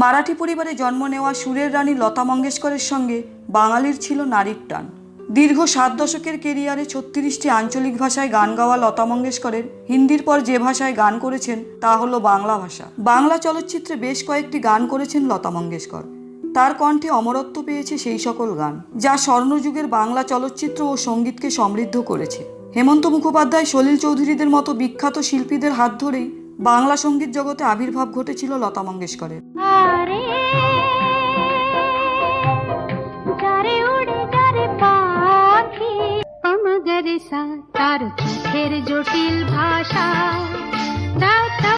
মারাঠি পরিবারে জন্ম নেওয়া সুরের রানী লতা মঙ্গেশকরের সঙ্গে বাঙালির ছিল নারীর টান। দীর্ঘ সাত দশকের কেরিয়ারে ছত্রিশটি আঞ্চলিক ভাষায় গান গাওয়া লতা মঙ্গেশকরের, হিন্দির পর যে ভাষায় গান করেছেন তা হলো বাংলা ভাষা। বাংলা চলচ্চিত্রে বেশ কয়েকটি গান করেছেন লতা মঙ্গেশকর। তার কণ্ঠে অমরত্ব পেয়েছে সেই সকল গান, যা স্বর্ণযুগের বাংলা চলচ্চিত্র ও সঙ্গীতকে সমৃদ্ধ করেছে। হেমন্ত মুখোপাধ্যায়, সলিল চৌধুরীদের মতো বিখ্যাত শিল্পীদের হাত ধরেই বাংলা সংগীত জগতে আবির্ভাব ঘটেছিল লতা মঙ্গেশকরের। তার চোখের জটিল ভাষা।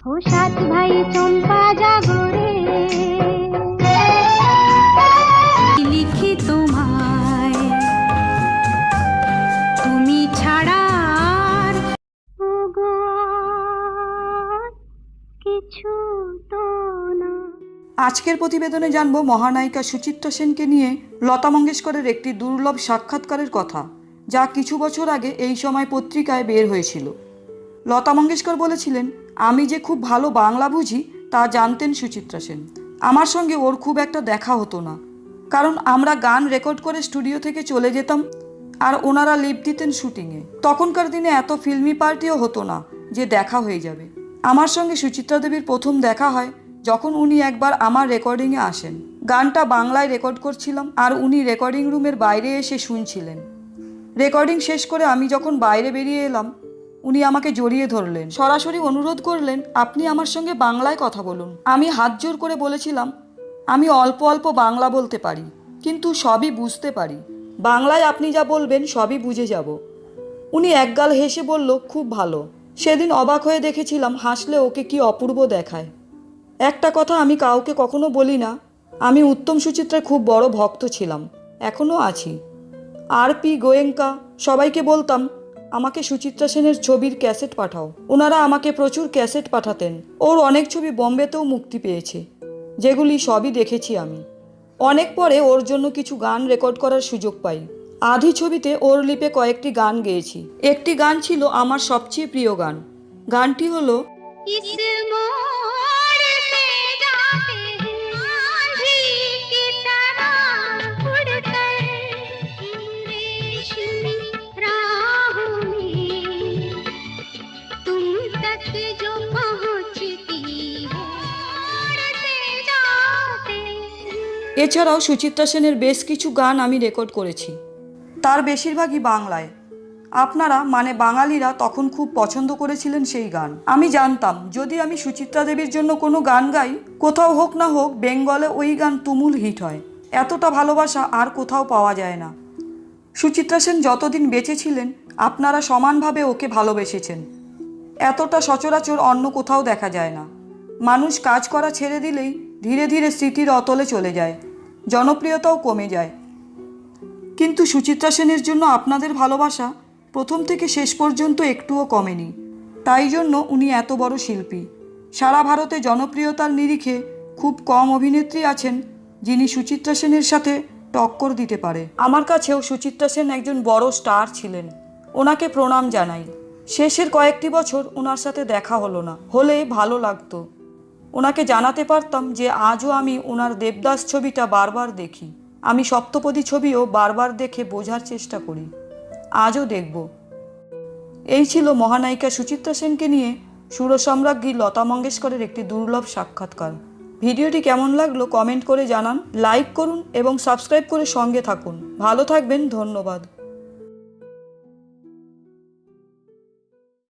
ও সাত ভাই চম্পা জাগরে আজকের প্রতিবেদনে জানব মহানায়িকা সুচিত্রা সেনকে নিয়ে লতা মঙ্গেশকরের একটি দুর্লভ সাক্ষাৎকারের কথা, যা কিছু বছর আগে এই সময় পত্রিকায় বের হয়েছিল। লতা মঙ্গেশকর বলেছিলেন, আমি যে খুব ভালো বাংলা বুঝি, তা জানতেন সুচিত্রা সেন। আমার সঙ্গে ওর খুব একটা দেখা হতো না। কারণ আমরা গান রেকর্ড করে স্টুডিও থেকে চলে যেতাম, আর ওনারা লিপ দিতেন শুটিংয়ে। তখনকার দিনে এত ফিল্মি পার্টিও হতো না যে দেখা হয়ে যাবে। আমার সঙ্গে সুচিত্রা দেবীর প্রথম দেখা হয় যখন উনি একবার আমার রেকর্ডিংয়ে আসেন, গানটা বাংলায় রেকর্ড করছিলাম আর উনি রেকর্ডিং রুমের বাইরে এসে শুনছিলেন। রেকর্ডিং শেষ করে আমি যখন বাইরে বেরিয়ে এলাম, উনি আমাকে জড়িয়ে ধরলেন। সরাসরি অনুরোধ করলেন, আপনি আমার সঙ্গে বাংলায় কথা বলুন। আমি হাত জোর করে বলেছিলাম, আমি অল্প অল্প বাংলা বলতে পারি, কিন্তু সবই বুঝতে পারি। বাংলায় আপনি যা বলবেন, সবই বুঝে যাব। উনি একগাল হেসে বলল, খুব ভালো। সেদিন অবাক হয়ে দেখেছিলাম, হাসলে ওকে কি অপূর্ব দেখায়। একটা কথা আমি কাউকে কখনো বলি না, আমি উত্তম সুচিত্রার খুব বড় ভক্ত ছিলাম এখনও আছি। আর পি গোয়েঙ্কা, সবাইকে বলতাম, আমাকে সুচিত্রা সেনের ছবির ক্যাসেট পাঠাও। ওনারা আমাকে প্রচুর ক্যাসেট পাঠাতেন। ওর অনেক ছবি বম্বেতেও মুক্তি পেয়েছে, যেগুলি সবই দেখেছি আমি। অনেক পরে ওর জন্য কিছু গান রেকর্ড করার সুযোগ পাই। আধি ছবিতে ওর লিপে কয়েকটি গান গেয়েছি। একটি গান ছিল আমার সবচেয়ে প্রিয় গান। গানটি হলো এছাড়াও সুচিত্রা সেনের বেশ কিছু গান আমি রেকর্ড করেছি। তার বেশিরভাগই বাংলায়। আপনারা মানে বাঙালিরা, তখন খুব পছন্দ করেছিলেন সেই গান। আমি জানতাম, যদি আমি সুচিত্রা দেবীর জন্য কোনো গান গাই, কোথাও হোক না হোক, বেঙ্গলে ওই গান তুমুল হিট হয়। এতটা ভালোবাসা আর কোথাও পাওয়া যায় না। সুচিত্রা সেন যতদিন বেঁচে ছিলেন, আপনারা সমানভাবে ওকে ভালোবেসেছেন। এতটা সচরাচর অন্য কোথাও দেখা যায় না। মানুষ কাজ করা ছেড়ে দিলেই ধীরে ধীরে স্মৃতির অতলে চলে যায়, জনপ্রিয়তাও কমে যায়। কিন্তু সুচিত্রা সেনের জন্য আপনাদের ভালোবাসা প্রথম থেকে শেষ পর্যন্ত একটুও কমেনি। তাই জন্য উনি এত বড় শিল্পী। সারা ভারতে জনপ্রিয়তার নিরিখে খুব কম অভিনেত্রী আছেন যিনি সুচিত্রা সেনের সাথে টক্কর দিতে পারে। আমার কাছেও সুচিত্রা সেন একজন বড় স্টার ছিলেন। ওনাকে প্রণাম জানাই। শেষের কয়েকটি বছর ওনার সাথে দেখা হলো না। হলে ভালো লাগতো। ওনাকে জানাতে পারতাম যে আজও আমি ওনার দেবদাস ছবিটা বারবার দেখি। আমি সপ্তপদী ছবিও বারবার দেখে বোঝার চেষ্টা করি। আজও দেখব। এই ছিল মহানায়িকা সুচিত্রা সেনকে নিয়ে সুরসম্রাজ্ঞী লতা মঙ্গেশকরের একটি দুর্লভ সাক্ষাৎকার। ভিডিওটি কেমন লাগল কমেন্ট করে জানান, লাইক করুন এবং সাবস্ক্রাইব করে সঙ্গে থাকুন। ভালো থাকবেন, ধন্যবাদ।